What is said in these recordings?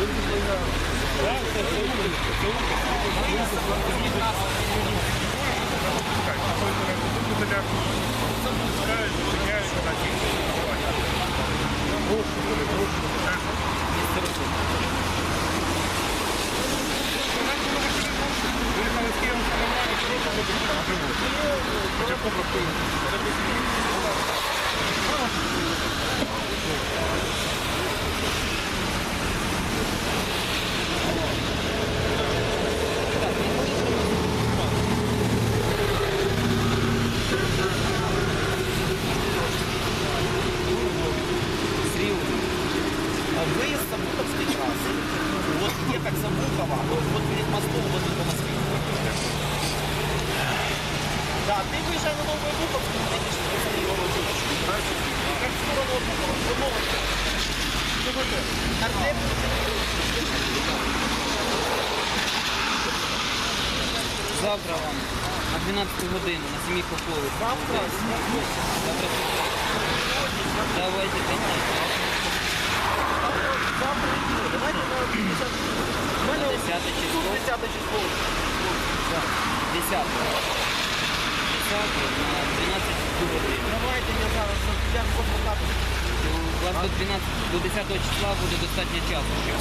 А годину на. Завтра? Давайте, конечно. Завтра иди. Давайте на 50. На 10 число. 10 число. 10. 10 на 12 годину. Давайте я зараз я адвокату. У вас до 12, до 10 числа буде достатньо часу, щоб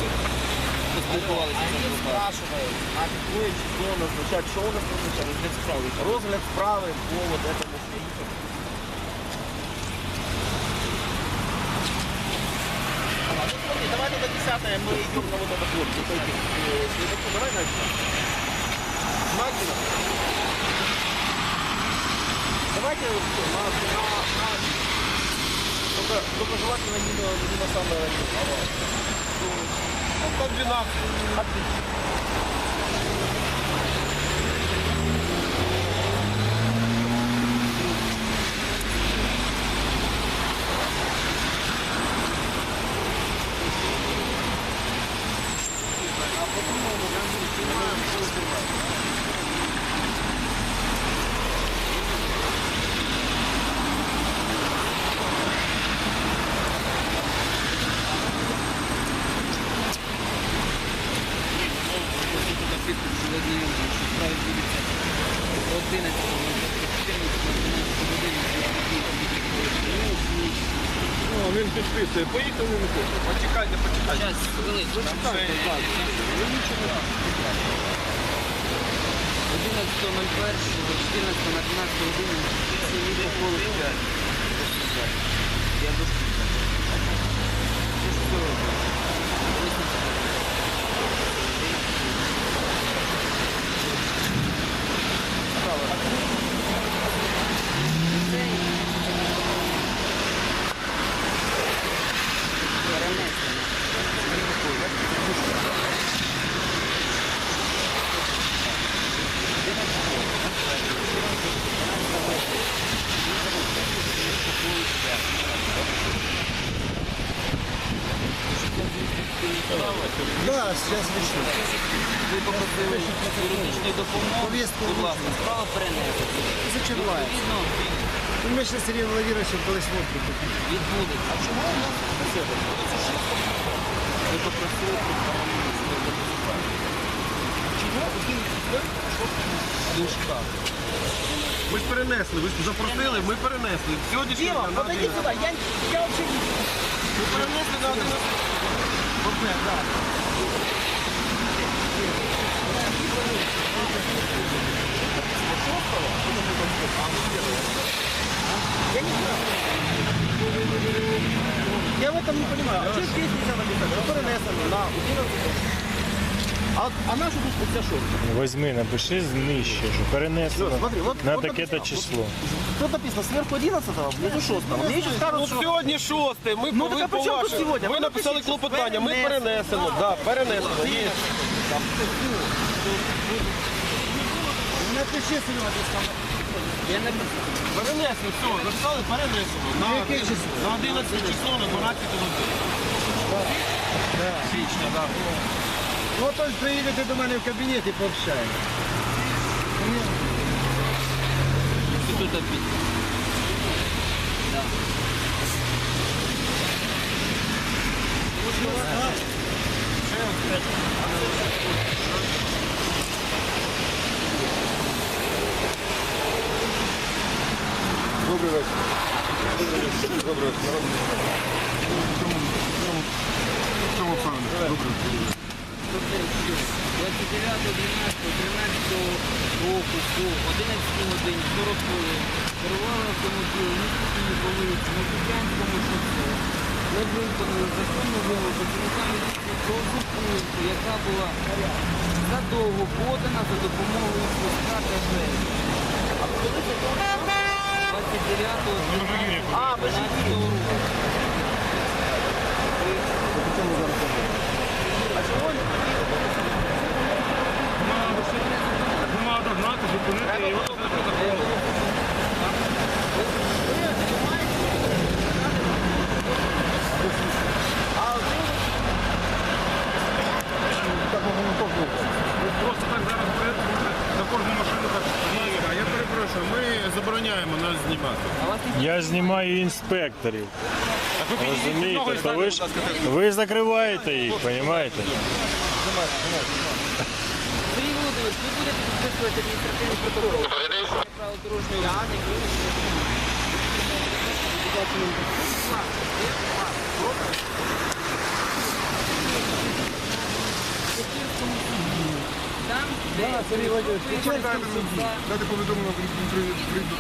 поспілкувалися з Они адвокатом. спрашивают, а какое число назначать? Что у нас назначать? Розгляд справи. Розгляд справи по вот этому свидетелю. Ага, ну смотри, давай до 10 мы идем на вот этот вот, э. Давай начнем. Максина. Давайте на, на, на, только, только желательно не на, не на самое раннее. я не 12. что Справи будеться о 11, 14, 12. Ну, він підписує. Поїхали не хоче. Почекайте, почекайте. Зараз, хвилинку. ще є. 11.01, 14 на 12 годину, сім'ї Попови 5. Я доступна. Це ж сейчас решу. Ви попросили юридичної допомоги, Повістку будь ласка. Зачервається. Відповідно, Ну, Ми ще Сергій Владимировичем колись водку купили. відбудеться. А чому у нас Ви попросили про Душка. Ми ж перенесли, ви ж запросили, ми перенесли. Сьогоднішнього Дима, на подойди 11. сюда, я, я вообще не... Ми перенесли на 11. Одне, так. Я не знаю. Я в этом не понимаю. А что здесь нельзя написать? Что перенесено на 11 а, а нашу тут оця що? Возьми, напиши нижче, що перенесено Смотри, вот, на вот таке-то написано. число. Тут написано сверху 11 внизу 6 Мне еще скажут, Ну сьогодні шосте, ми Ну, ви так а при чому по тут вашому. сьогодні? Ви Ви написали напишіть, клопотання, ми перенесено. перенесено. Да, перенесено. Є. Напиши, Серега, десь там. Я не Перенесли, все, написали перенесено. На, яке число? на 11 число, на 12 годину. Січня, так. Ну, то ж приїдете до мене в кабінет і пообщаємо. тут опять. Да. Ще Добрий вечір. Що 29, 12, 13 року по 11 годині 40 хвилин керували автомобіль місті вулиці на Куп'янському шосе. Не виконали законну яка була задовго подана за допомогою свистка та жестів. 29 А, ви ж 12 року. Нема догнати, зупинити його. Просто так зараз порядку на кожну машину так. А я перепрошую, ми забороняємо нас знімати. Я знімаю інспекторів. Розумієте, то ви ж ви закриваєте їх, розумієте? Сергій Володимирович, ви будете підписувати адміністративний протокол. Право дорожнього руху. Там, де Сергій Володимирович.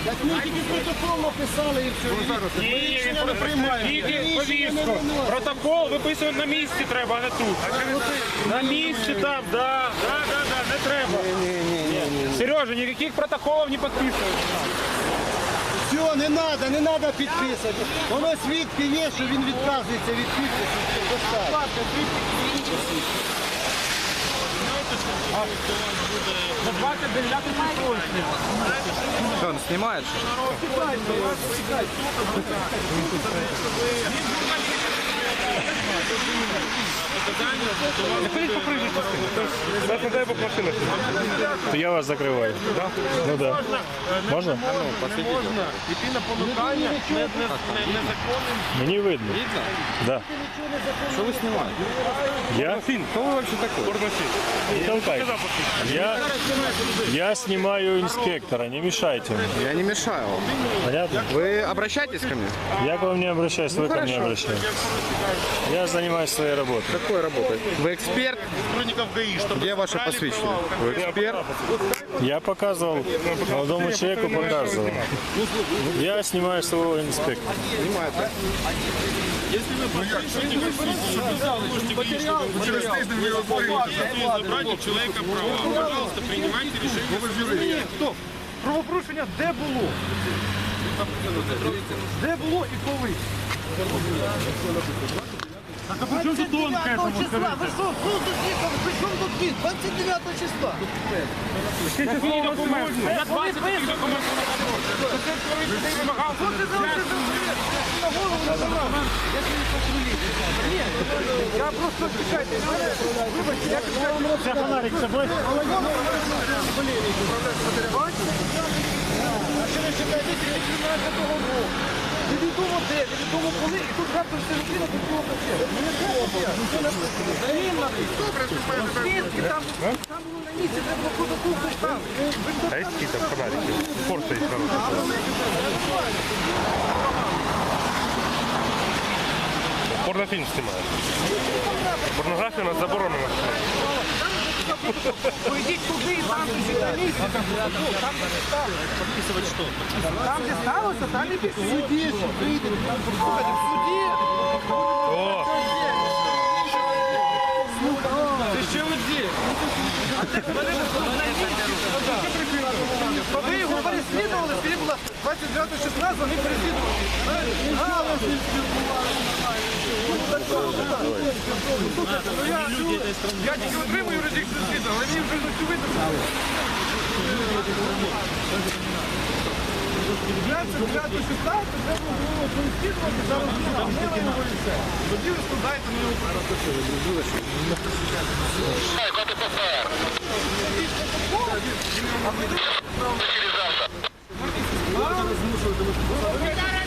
Так ми тільки протокол написали і все. Ні, він не приймаємо. Протокол виписувати на місці треба, а не тут. На місці там, да, да, да, да, не треба. Сережа, ніяких протоколів не підписують. Все, не треба, не треба підписувати. Воно свідки є, що він відказується від підпису. Достатньо. На 29 число. Що, знімаєш? Ходіть по проїжджій частині. Зараз не дай Бог машина. То я вас закриваю. Ну да. Можна? Можна йти на понукання не, не, не, незаконним. Мені видно. Да. Що ви знімаєте? Я? Хто ви взагалі такий? Не толкай. Я, я снимаю инспектора, не мешайте мне. Я не мешаю вам. Понятно? Вы обращайтесь ко мне. Я к вам не обращаюсь, вы ко мне обращаетесь. Я занимаюсь своей работой. Какой работой? Вы эксперт? Сотрудников ГАИ, чтобы Где ваше посвящение? Вы эксперт? Я показывал, молодому человеку показывал. Я снимаю своего инспектора. Если вы подпишете, можете материал, через тиждень ви отворюєте забрати у чоловіка права. Пожалуйста, приймайте рішення. Стоп. Правопорушення де було? Де було і коли? А при чому тут он к этому? числа. Ви що, суд тут? При чому тут він? 29 числа. Який документ? Я 20 таких документів не побачив. Ти вимагав. На голову нажимав. Я тобі патрулі. Ні, я просто чекайте. Вибачте, я вам Це фонарик, це бой. А ще не чекайте 2013 року. Невідомо де, невідомо коли, і тут раптом все Україна тут було таке. Мені треба. Все написано. Замінений. Звідки там, там було на місці, треба було протокол там. А якісь там фонарики? Фор стоїть хороший. Порнофільм знімає. Порнографія у нас заборонена. Пойдіть туди, і там де на місці. Там, де сталося. Там, де сталося, там і в суді, що прийде. Слухайте, в суді. О, Ти ще одні. То ви його переслідували, скажіть, будь ласка, 29 16 вони переслідували. Спілкували. Слухайте, ну я, тільки отримую юридичну освіту, але мені вже на цю видно. 29 16 треба було а ми його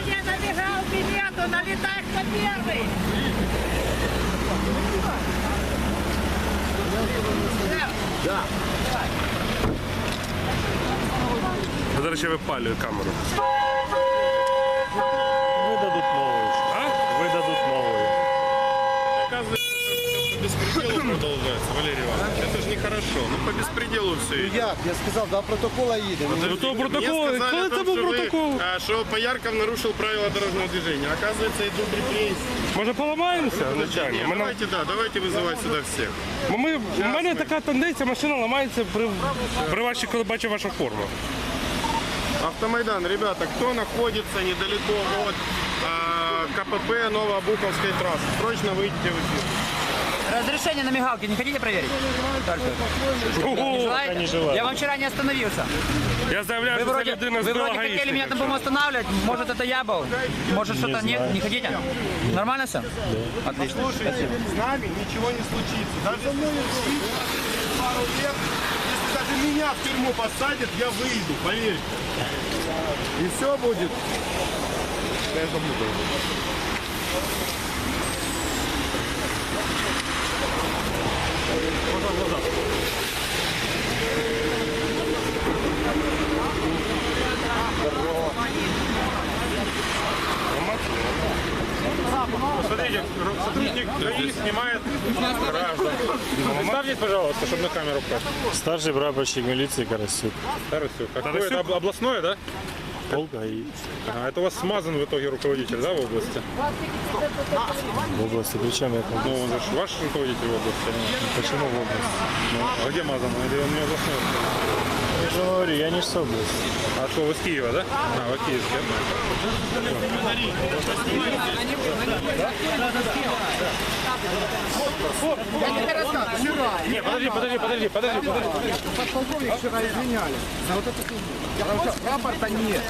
Ваня набегал билету, на летах-то первый. Да. До речі, випалює камеру. продолжается, Валерий Иванович. Это же нехорошо. Ну, по беспределу все идет. Як? Я сказав, до протокола їде. До того протокола? Мне сказали, Коли о том, це був что вы, протокол? а, Что Поярков нарушил правила дорожного движения. Оказывается, идут репрессии. Може поламаємося? Звичайно. Не, Ми, на- давайте, да, давайте вызывать сюда всех. бо ми, у мене така тенденція, машина ламається при, при вашій, коли бачу вашу форму. Автомайдан, ребята, кто находится недалеко от а, КПП Новообуховской трассы, срочно выйдите в эфир. Разрешение на мигалки не хотите проверить? Желаете? не желаю. Я вам вчера не остановился. Я заявляю, Вы ця вроде, людина вы вроде хотели меня там, по-моему, останавливать. Может, это я был? Может, что-то нет? Не хотите? Нормально все? Отлично. Слушайте, с нами ничего не случится. Даже пару лет, если даже меня в тюрьму посадят, я выйду, поверьте. И все будет. Я Смотрите, сотрудник ГАИ снимает граждан. Представьтесь, пожалуйста, чтобы на камеру просто. Старший прапорщик милиции Карасюк. Тарасюк. Какое это об- областное, да? Полк ГАИ. Ага, это у вас смазан в итоге руководитель, да, в области? В области. Причем я там. Ну, он же ж ваш руководитель в области. Почему в области? Ну, а где мазан? Или он не областной? Говорю, я не с области. А что, вы с Киева, да? А, вы киевский. Не, подожди, подожди, подожди, подожди, подожди. Подполковник вчера извинялись. За вот эту фигню. Рапорта нет.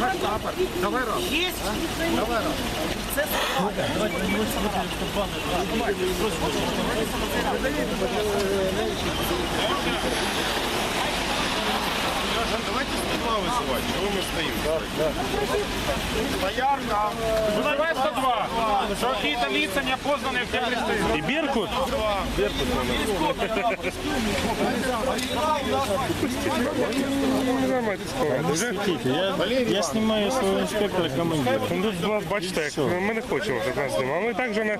Наш рапорт. Давай рапорт. Есть? Давай рапорт. Давайте Uh-huh. 102 вызывать. Чего мы стоим? Поярка. Вызывай 102. Что какие-то лица неопознанные в тех стоят. И Беркут? Смотрите, я, я снимаю своего инспектора командира. Ну, тут нас, бачите, як ну, ми не хочемо, щоб нас знімали. Ми так же не...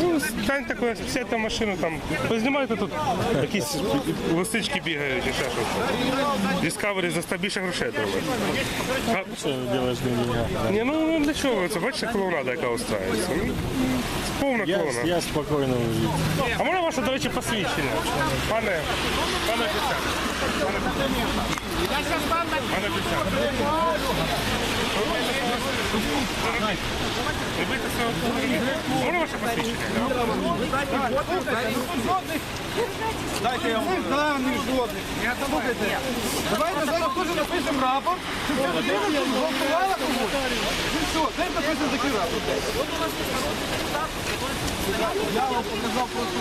Ну, стань таку, сядьте в машину, там, познімайте тут якісь лисички бігають і ще щось. Discovery за 100 більше грошей треба. А, ты делаешь на ні, ну ну, для чого це? Бачите, клоунада, яка устраивається. Ну, Повна Я, клоуна. я спокойно увидел. А можна ваше, до речі, посвідчення? Пане, пане офіцер. Пане офіцер. Ваше посвідчення? Дайте я вам. Даний жодних. Давайте зараз теж напишемо рапорт. Щоб ця людина зґвалтувала комусь. Все, дайте напишемо такий рапорт. Я вам показав просто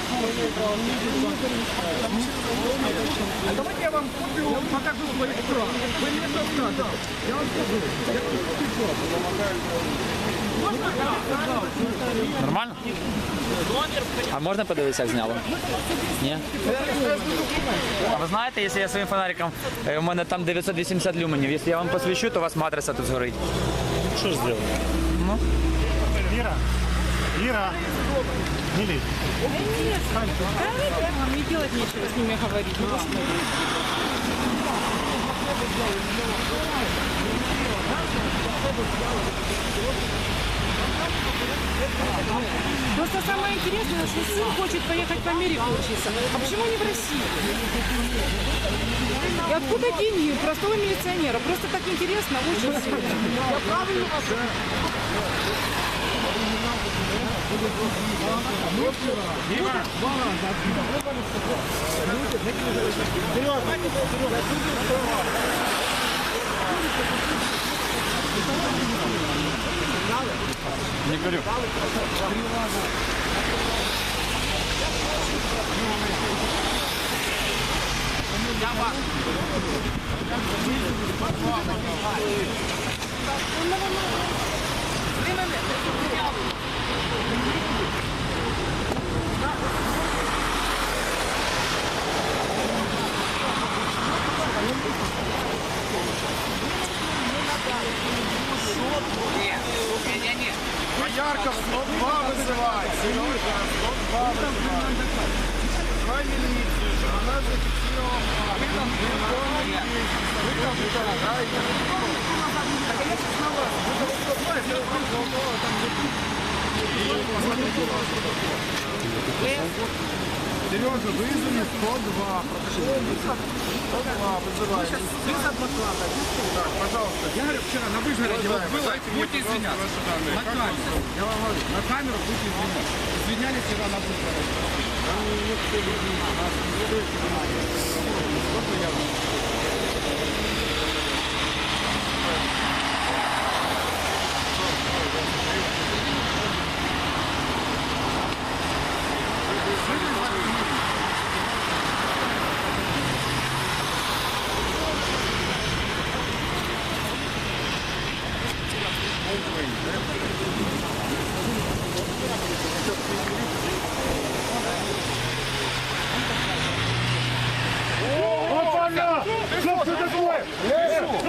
А давайте я вам копію покажу своїх прав. Ви мені що скажете? Я вам скажу. Нормально? А можна подивитися, як зняло? Ні? А ви знаєте, якщо я своїм фонариком, е, у мене там 980 люменів, якщо я вам посвічу, то у вас матрица тут згорить. Что сделал? Вам не делать нечего с ними говорить. Ну, господи. Просто самое интересное, что сын хочет поехать в Америку учиться. А почему не в Россию? И откуда деньги? Простого милиционера. Просто так интересно учиться. Я правильно вас... Вперед! Не горю. Я вас. Ти мене, ти Сережа, вызови 102. 102 вызывай. Так, пожалуйста. Я говорю, вчера на выгороде вот было, будьте извиняться. На камеру. Я вам говорю, на камеру будьте извиняться. Извинялись вчера на Выгороде.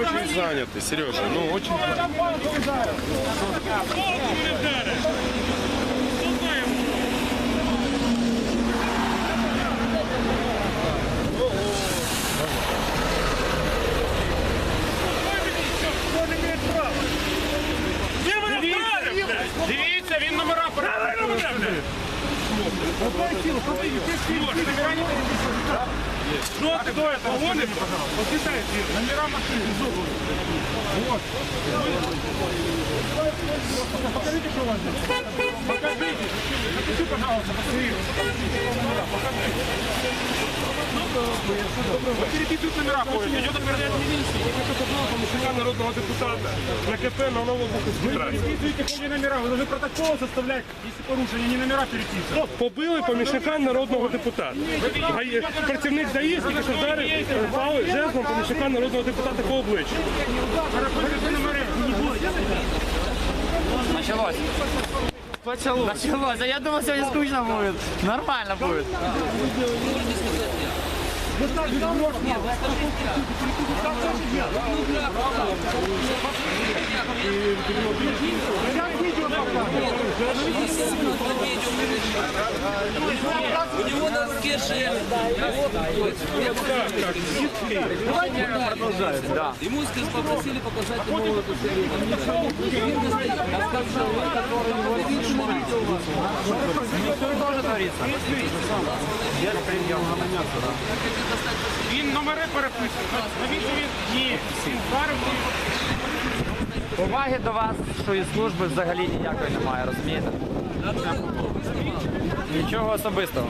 Очень заняты, Сережа. Ну, очень Дивіться, він номера переписує. Что ты, кто это? Вон им, пожалуйста. Посчитай, номера машины. Вот. Покажите, что у вас здесь. Покажите. Напиши, пожалуйста, посмотри. Вот переписывают номера ходят. Идет оперативная милиция. Помощника народного депутата. На КП на Новобуховській Вы переписываете ходе номера, вы должны протокол составлять, если порушение, не номера переписывать. Побили помічника народного депутата. Гаї- Працівник ДАІ тільки що вдарив е, пали жезлом помічника народного депутата по обличчю. Началось. Началось. Началось. А я думал, сегодня скучно будет. Нормально будет. У него носки жили. Давайте продолжаем. Ему попросили показать ему эту. Который его видел вас. Что тоже творится? Він номери переписує. Навіщо він? Ні. Уваги до вас, що із служби взагалі ніякої немає, розумієте? Нічого особистого.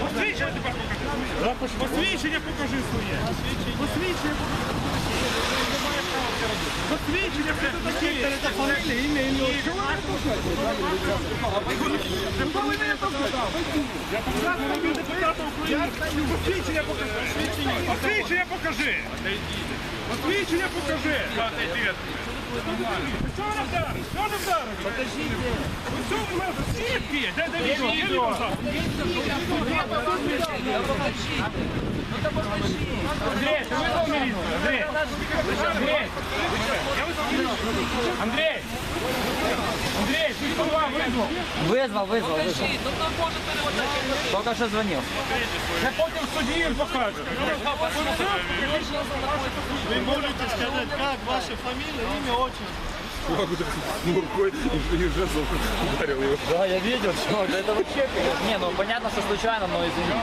Посвідчення тепер покажи. Посвідчення покажи своє. Посвідчення Посвідчення. Посвідчення покажи. Посвідчення покажи. Посвідчення покажи. Що вона вдарить? Що вона вдарить? Подождите. Що ви мене свідки? Де де відео? Є відео зараз? Андрей, ты вызвал милицию? Андрей! Андрей! Я вызвал милицию. Андрей! Андрей, ты сюда вызвал? Вызвал, вызвал, вызвал. Только что звонил. Я потім в суді їм покажу. Вы можете сказать, как ваша фамилия, имя, отчество? рукой и жезл ударил его. Да, я видел, что это вообще... Не, ну понятно, что случайно, но извини.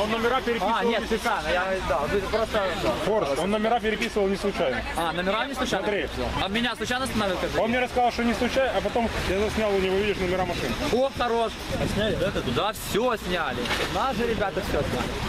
Он номера переписывал. А, нет, специально, я, да, вы просто... Форс, он номера переписывал не случайно. А, номера не случайно? Смотри. А меня случайно остановил? как Он мне рассказал, что не случайно, а потом я заснял у него, видишь, номера машин. О, хорош. А сняли, да, это? Да, все сняли. Наши ребята все сняли.